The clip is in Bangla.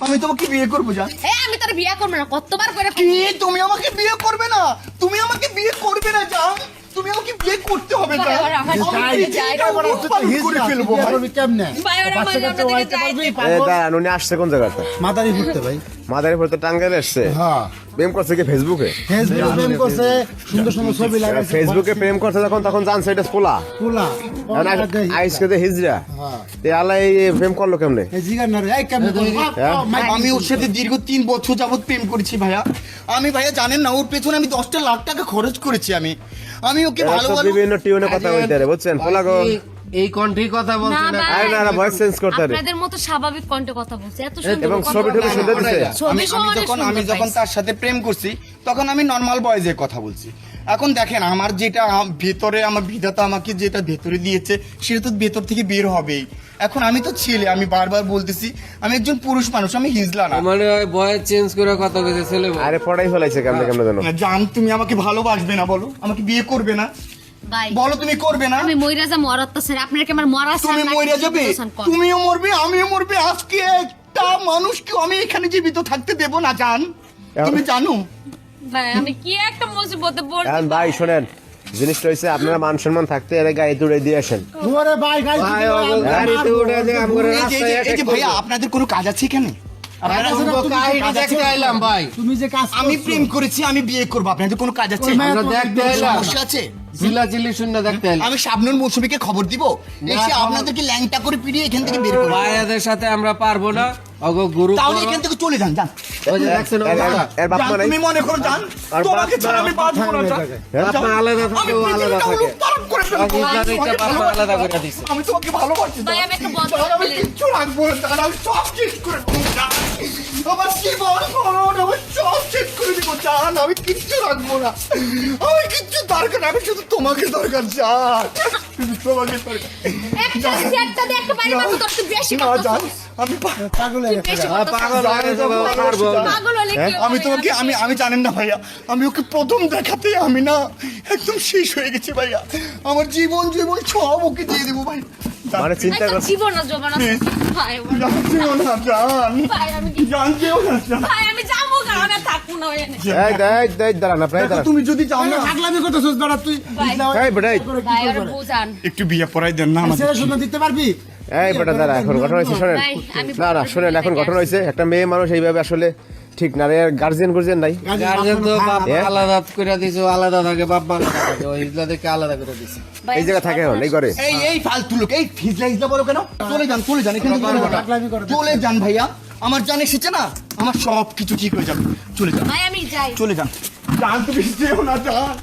আমি তোমাকে বিয়ে করব জান হ্যাঁ আমি তোর বিয়ে করব না কতবার করে কি? তুমি আমাকে বিয়ে করবে না? তুমি আমাকে বিয়ে করবে না জান তুমি আমাকে বিয়ে করতে হবে আমি দাঁড়ান উনি আসছে কোন জায়গাতে? মাদারি ঘুরতে ভাই। মাদারীপুর তো টাঙ্গাইলে এসছে। হ্যাঁ। প্রেম করছে কি ফেসবুকে? ফেসবুক প্রেম করছে সুন্দর সুন্দর ছবি লাগাইছে ফেসবুকে প্রেম করছে যখন তখন জানছে এটা পোলা। পোলা আইসকে দে হিজরা হ্যাঁ। তে আল্লাহ এই প্রেম করল কেমনে? জিগার না রে এই কেমনে করব? হ্যাঁ? আমি ওর সাথে দীর্ঘ তিন বছর যাবত প্রেম করেছি ভাইয়া। আমি ভাইয়া জানেন না ওর পেছনে আমি দশটা লাখ টাকা খরচ করেছি আমি। আমি ওকে ভালো ভালো বিভিন্ন টিউনে কথা বলতে রে বুঝছেন? এই- এই কণ্ঠে কথা না বলছে না আরে না, না, voice change করতে। আপনাদের মতো স্বাভাবিক কণ্ঠে কথা বলছে এত সুন্দর এবং ছবি টবি সুন্দর দিছে। আমি যখন আমি যখন তার সাথে প্রেম করছি তখন আমি নর্মাল বয়েজে কথা বলছি। এখন দেখেন আমার যেটা ভেতরে আমার বিধাতা আমাকে যেটা ভেতরে দিয়েছে সেটা তো ভেতর থেকে বের হবেই। এখন আমি তো ছেলে আমি বারবার বলতেছি আমি একজন পুরুষ মানুষ আমি হিজলা না। মানে ওই বয়স চেঞ্জ করে কথা কইছে ছেলে আরে পড়াই ফেলাইছে কেমনে কেমনে জানো জান তুমি আমাকে ভালোবাসবে না বলো। আমাকে বিয়ে করবে না। ভাই বলো তুমি করবে না। আমি মইরা যা মরার তো স্যার আপনার কি আমার মরা তুমি মরে যাবে? তুমিও মরবে আমিও মরবে। আজকে একটা মানুষকে আমি এখানে জীবিত থাকতে দেব না জান। তুমি জানো? ভাই আমি কি একটা মুসিবতে পড়ছি ভাই শোনেন। জিনিসটা হয়েছে আপনারা মান সম্মান থাকতে এর গাড়ি তুড়ে দিয়ে আসেন। ভাই গাড়ি ভাইয়া আপনাদের কোনো কাজ আছে এখানে? তুমি যে কাজ আমি প্রেম করেছি আমি বিয়ে করব। আপনাদের কোনো কাজ আছে? সমস্যা শূন্য দেখতে আমি শাবনুর মৌসুমীকে খবর দিব। এসে আপনাদেরকে ল্যাংটা করে পিড়িয়ে এখান থেকে বের করব। ভাইয়াদের সাথে আমরা পারব না। অগো গুরু তাহলে এখান থেকে চলে যান যান। ওই যে দেখছেন এর- অবস্থা? এর- এর বাপ যান, তুমি মনে করো যান। তোমাকে ছাড়া আমি বাঁচবো না যান। আলাদা আমি থাকে ও আলাদা থাকে। করে ফেলব। আমি তোমাকে ভালোবাসি। করে। আমি ভাই, একটা। কিচ্ছু রাখব আমি সব করে। আমার জীবন মরণ আমি সব শেষ করে দিব জান আমি কিচ্ছু রাখব না। আমি কিচ্ছু দরকার না, আমি শুধু তোমাকে দরকার জান। তোমাকে দরকার। একটা একটা বাড়ি বেশি না জান আমি পাগল হয়ে গেছে হয়ে? আমি তোমাকে আমি আমি জানেন না ভাইয়া। আমি ওকে প্রথম দেখাতে আমি না একদম শেষ হয়ে গেছি ভাইয়া। আমার জীবন জীবন সব ওকে দিয়ে দেবো ভাই। জান, মানে চিন্তা কর জীবন না জবান আচ্ছা, তুমি যদি চাও পাগলামি করতেছিস দাঁড়া তুই এই একটু বিয়ে পড়াই দেন না আমাদের শুনে দিতে পারবি এই বেটা দাঁড়া এখন ঘটনা হয়েছে শোনেন না না শোনেন এখন ঘটনা হয়েছে একটা মেয়ে মানুষ এইভাবে আসলে ঠিক না রে গার্জিয়ান গুর্জিয়ান নাই? গার্জেন তো বাপ হ্যাঁ? আলাদা করে দিছো আলাদা থাকে বাপ আলাদা থাকে ওই হিজলাদেরকে আলাদা করে দিছে। এই জায়গা থাকে এখন এই করে এই এই ফালতু লোক এই ফিজলা ইজলা বলো কেন? চলে যান চলে যান এখান থেকে চলে যান। করে চলে যান ভাইয়া। আমার জানে এসেছে না আমার সব কিছু ঠিক হয়ে যাবে। চলে যান। ভাই আমি যাই। চলে যান। জান তুমি যেও না জান